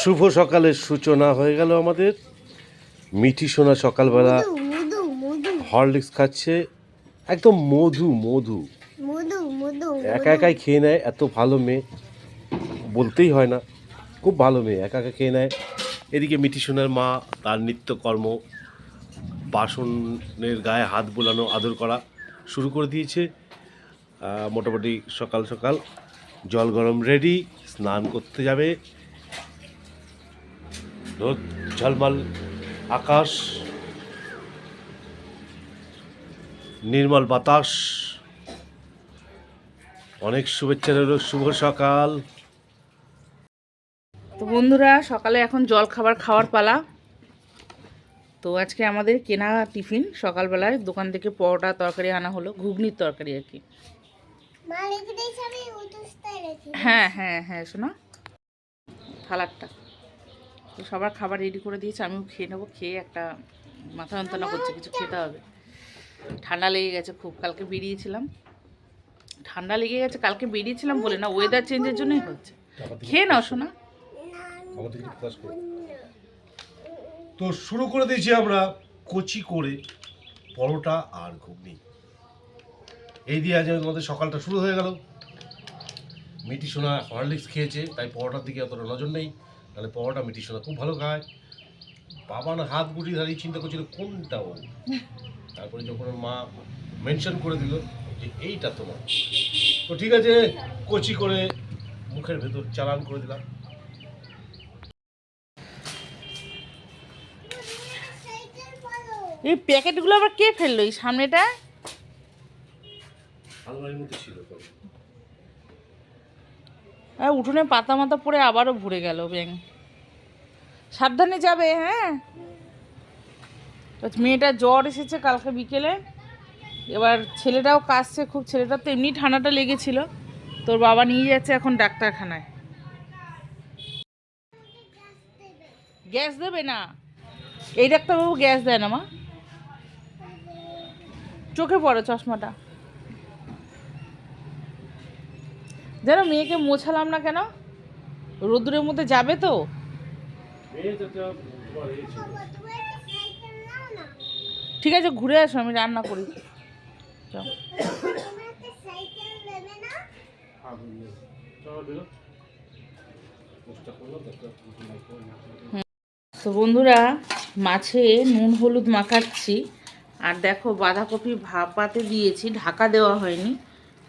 শুভ সকালের সূচনা হয়ে গেল আমাদের। মিঠি সোনা সকালবেলা হরলিক্স খাচ্ছে। একদম মধু মধু। মধু মধু একা একাই খেয়ে নেয় এত ভালো মেয়ে। বলতেই হয় না খুব ভালো মেয়ে একা একা খেয়ে নেয়। এদিকে মিঠি সোনার মা তার নিত্যকর্ম বাসনের গায়ে হাত বোলানো আদর করা শুরু করে দিয়েছে। মোটামুটি সকাল সকাল জল গরম রেডি স্নান করতে যাবে। রোদ ঝলমল আকাশ নির্মল বাতাস। অনেক শুভেচ্ছা রইল শুভ সকাল। তো বন্ধুরা সকালে এখন জল খাবার খাওয়ার পালা। তো আজকে আমাদের কেনা টিফিন সকালবেলায়। দোকান থেকে পরোটা তরকারি আনা হলো ঘুগনির তরকারি আর কি। হ্যাঁ হ্যাঁ হ্যাঁ শোনা। থালারটা তো সবার খাবার রেডি করে দিয়েছে, আমিও খেয়ে নেব, খেয়ে একটা মাথা যন্ত্রণা করছে, কিছু খেতে হবে। ঠান্ডা লেগে গেছে খুব, কালকে বেরিয়েছিলাম। ঠান্ডা লেগে গেছে, কালকে বেরিয়েছিলাম বলে, না ওয়েদার চেঞ্জের জন্যই হচ্ছে। খেয়ে নাও শোনা তো শুরু করে দিয়েছি আমরা কচি করে, পরোটা আর ঘুগনি। এই দিয়ে আজ আমাদের সকালটা শুরু হয়ে গেল। মিটি সোনা হরলিক্স খেয়েছে, তাই পরোটার দিকে অতটা নজর নেই। তাহলে পরোটা মিটি সোনা খুব ভালো খায়। বাবা না হাত গুটি দাঁড়িয়ে চিন্তা করছিল কোনটা ও। তারপরে যখন ওর মা মেনশন করে দিল যে এইটা তোমার। তো ঠিক আছে কচি করে মুখের ভেতর চালান করে দিলাম। এই প্যাকেটগুলো আবার কে ফেলল এই সামনেটা? আলমারির মধ্যে ছিল। উঠোনে পাতা মাথা পড়ে আবারও ভরে গেল, ব্যাং। সাবধানে যাবে হ্যাঁ? মেয়েটা জ্বর এসেছে কালকে বিকেলে। এবার ছেলেটাও কাশছে, খুব ছেলেটার তো এমনি ঠান্ডাটা লেগেছিল। তোর বাবা নিয়ে যাচ্ছে এখন ডাক্তারখানায়। গ্যাস দেবে না। এই ডাক্তারবাবু গ্যাস দেয় না, মা। চোখে পড়ে চশমাটা। যেন মেয়েকে মোছালাম না কেন? রোদ্দুরের মধ্যে যাবে তো? ঠিক আছে ঘুরে আসো আমি রান্না করি। না তো বন্ধুরা মাছে নুন হলুদ মাখাচ্ছি। আর দেখো বাঁধাকপি ভাপাতে দিয়েছি ঢাকা দেওয়া হয়নি।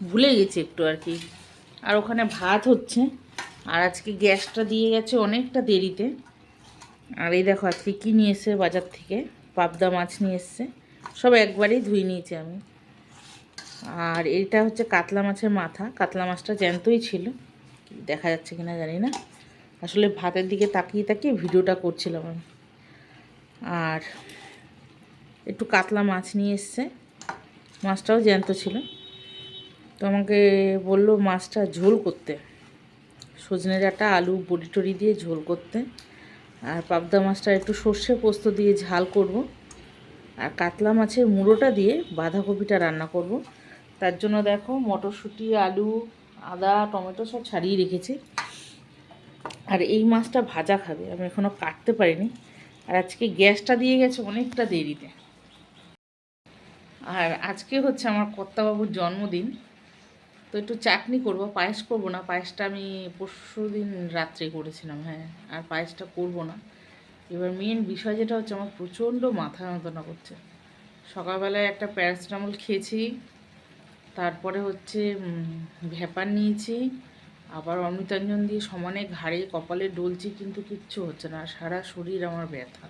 ভুলে গেছি একটু আর কি। আর ওখানে ভাত হচ্ছে। আর আজকে গ্যাসটা দিয়ে গেছে অনেকটা দেরিতে। আর এই দেখো, আজকে কী নিয়ে এসছে বাজার থেকে? পাবদা মাছ নিয়ে এসছে। সব একবারেই ধুয়ে নিয়েছি আমি। আর এইটা হচ্ছে কাতলা মাছের মাথা। কাতলা মাছটা জ্যান্তই ছিল। দেখা যাচ্ছে কিনা জানি না। আসলে ভাতের দিকে তাকিয়ে তাকিয়ে ভিডিওটা করছিলাম আমি। আর একটু কাতলা মাছ নিয়ে এসছে। মাছটাও জ্যান্ত ছিল। তো আমাকে বলল মাছটা ঝোল করতে। সজনে ডাঁটা আলু বড়ি টড়ি দিয়ে ঝোল করতে। আর পাবদা মাছটা একটু সর্ষে পোস্ত দিয়ে ঝাল করব। আর কাতলা মাছের মুড়োটা দিয়ে বাঁধাকপিটা রান্না করব। তার জন্য দেখো মটরশুঁটি, আলু, আদা, টমেটো সব ছাড়িয়ে রেখেছি। আর এই মাছটা ভাজা খাবে, আমি এখনও কাটতে পারিনি। আর আজকে গ্যাসটা দিয়ে গেছে অনেকটা দেরিতে। আর আজকে হচ্ছে আমার কর্তাবাবুর জন্মদিন। তো একটু চাটনি করব, পায়েস করব না, পায়েসটা আমি পরশু দিন রাত্রে করেছিলাম হ্যাঁ আর পায়েসটা করব না। এবার মেন বিষয় যেটা হচ্ছে আমার প্রচণ্ড মাথা যন্ত্রণা করছে। সকালবেলায় একটা প্যারাসিটামল খেয়েছি, তারপরে হচ্ছে ভ্যাপার নিয়েছি, আবার অমৃতাঞ্জন দিয়ে সমানে ঘাড়ে কপালে ডলছি, কিন্তু কিচ্ছু হচ্ছে না, সারা শরীর আমার ব্যথা।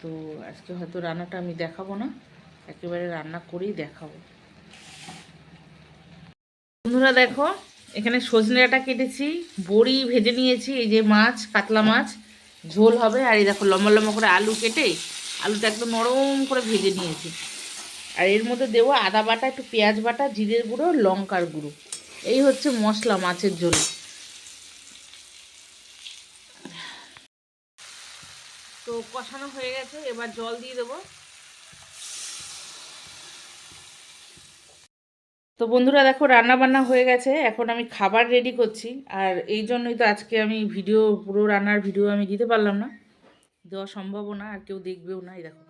তো আজকে হয়তো রান্নাটা আমি দেখাবো না, একেবারে রান্না করেই দেখাবো। বন্ধুরা দেখো, এখানে সজনে কেটেছি, বড়ি ভেজে নিয়েছি, এই যে মাছ, কাতলা মাছ, ঝোল হবে, আর এই দেখো লম্বা লম্বা করে আলু কেটে আলুটা একদম নরম করে ভেজে নিয়েছি। আর এর মধ্যে দেবো আদা বাটা, একটু পেঁয়াজ বাটা, জিরের গুঁড়ো, লঙ্কার গুঁড়ো। এই হচ্ছে মশলা মাছের ঝোল। তো কষানো হয়ে গেছে, এবার জল দিয়ে দেবো। তো বন্ধুরা দেখো রান্না বান্না হয়ে গেছে। এখন আমি খাবার রেডি করছি। আর এই জন্যই তো আজকে আমি ভিডিও পুরো রান্নার ভিডিও আমি দিতে পারলাম না। দেওয়া সম্ভবও না, আর কেউ দেখবেও না। এই দেখো,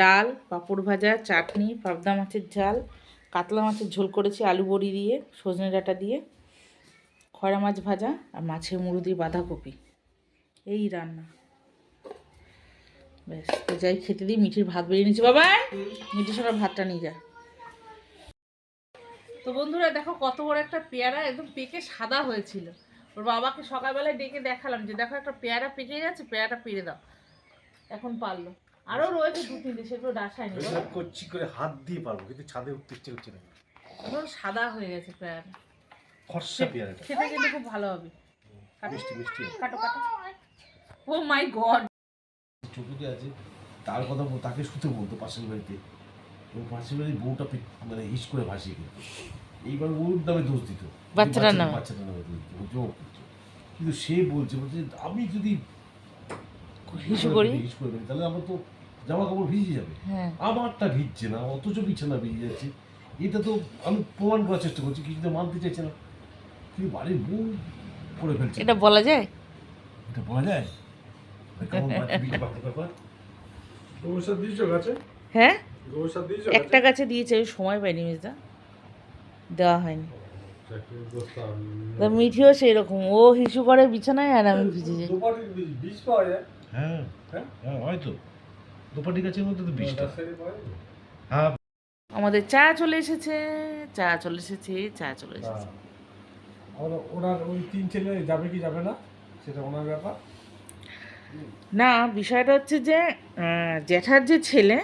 ডাল, পাঁপড় ভাজা, চাটনি, পাবদা মাছের ঝাল, কাতলা মাছের ঝোল করেছি আলু বড়ি দিয়ে, সজনে ডাঁটা দিয়ে, খয়রা মাছ ভাজা, আর মাছের মুড়ো দিয়ে বাঁধাকপি। এই রান্না। ব্যাস, তো যাই, খেতে দিই। মিঠির ভাত বেরিয়ে নিচ্ছি বাবা মিঠির সঙ্গে ভাতটা নিয়ে যা। তো বন্ধুরা দেখো কত বড় একটা পেয়ারা একদম পেকে সাদা হয়েছিল। ওর বাবাকে সকালবেলায় ডেকে দেখালাম যে দেখো একটা পেয়ারা পেকে গেছে পেয়ারাটা পেরে দাও। এখন পারল। আরও রয়েছে দু তিনটে সেগুলো ডাসায়নি কচি করে হাত দিয়ে পারব কিন্তু ছাদে উঠতে ইচ্ছে করছে না। এখন সাদা হয়ে গেছে পেয়ারা ফর্সা পেয়ারাটা। খেতে কিন্তু খুব ভালো হবে। মিষ্টি মিষ্টি কাটো কাটো। Oh my god. চোখে আছে তার কথা তাকে শুতে বলতো পাশের বাড়িতে। পাশের বাড়ির বউটা মানে হিস করে ভাসিয়ে কিন্তু এইবার ওর নামে দোষ দিত। বাচ্চাটার নামে? বাচ্চাটার নামে দোষ দিত। ও কিন্তু সে বলছে বলছে আমি যদি হিসু করি? হিস করে ফেলি, তাহলে আমার তো জামা কাপড় ভিজে যাবে। হ্যাঁ। আমারটা ভিজছে না অথচ বিছানা ভিজে যাচ্ছে। এটা তো আমি প্রমাণ করার চেষ্টা করছি কিছুতে মানতে চাইছে না। কিন্তু বাড়ির বউ করে ফেলছে। এটা বলা যায়? এটা বলা যায়? গাছে হ্যাঁ? একটা গাছে দিয়েছে আমি সময় পাইনি মিসদা দেওয়া হয়নি। তা মিঠিও সেই রকম ও হিসু করে বিছানায় আর আমি ভিজে যাই। বীজ বীজ পাওয়া যায়? হ্যাঁ। হ্যাঁ? হ্যাঁ হয়তো দুপাটি গাছের মধ্যে তো যায়? হ্যাঁ। আমাদের চা চলে এসেছে চা চলে এসেছে চা চলে এসেছে। ওনার ওই তিন ছেলে যাবে কি যাবে না? সেটা ওনার ব্যাপার। না বিষয়টা হচ্ছে যে জ্যাঠার যে ছেলে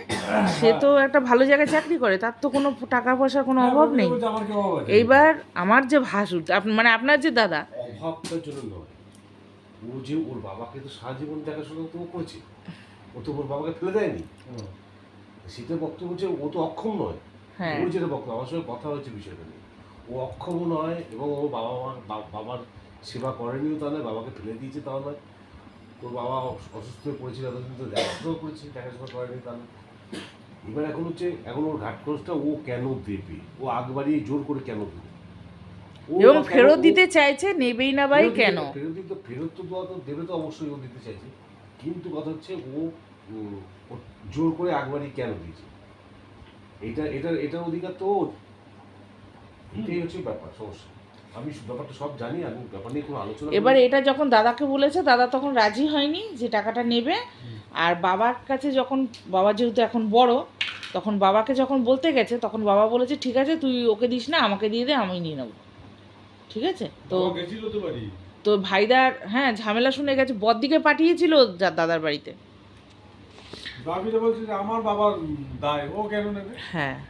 সে তো একটা ভালো জায়গায় চাকরি করে তার তো কোনো টাকা পয়সার কোনো অভাব নেই। কি অভাব আছে এইবার আমার যে ভাসুর মানে আপনার যে দাদা। অভাবটার জন্য নয়। ও যে ওর বাবাকে তো সারা জীবন দেখাশোনা তো ও করেছে। ও তো ওর বাবাকে ফেলে দেয়নি। সেটা বক্তব্য হচ্ছে ও তো অক্ষম নয়। হ্যাঁ। ওর যেটা বক্তব্য আমার সঙ্গে কথা হচ্ছে বিষয়টা নিয়ে। ও অক্ষম নয় এবং ও বাবা মার বাবার সেবা করেনিও তা নয় বাবাকে ফেলে দিয়েছে তাও নয়। তোর বাবা অসুস্থ হয়ে পড়েছিল এতদিন তো দেখাশোনা করেছে দেখাশোনা করেনি তা নয় এবার এখন হচ্ছে এখন ওর ঘাট খরচটা ও কেন দেবে? ও আগ বাড়িয়ে জোর করে কেন দেবে? এবং ফেরত দিতে চাইছে নেবেই না ভাই কেন? ফেরত দিতে ফেরত তো দেওয়া তো দেবে তো অবশ্যই ও দিতে চাইছে। কিন্তু কথা হচ্ছে ও জোর করে আগবাড়ি কেন দিয়েছে? এটা এটার এটার অধিকার তো ওর। এটাই হচ্ছে ব্যাপার সমস্যা। আমি ব্যাপারটা সব জানি আমি ব্যাপার নিয়ে কোনো আলোচনা এবার এটা যখন দাদাকে বলেছে দাদা তখন রাজি হয়নি যে টাকাটা নেবে। আর বাবার কাছে যখন বাবা যেহেতু এখন বড় তখন বাবাকে যখন বলতে গেছে তখন বাবা বলেছে ঠিক আছে তুই ওকে দিস না আমাকে দিয়ে দে আমি নিয়ে নেব। ঠিক আছে? তো তো ভাইদার হ্যাঁ ঝামেলা শুনে গেছে বদ্দিকে পাঠিয়েছিল যা- দাদার বাড়িতে। আমার বাবার দায় ও কেন নেবে? হ্যাঁ।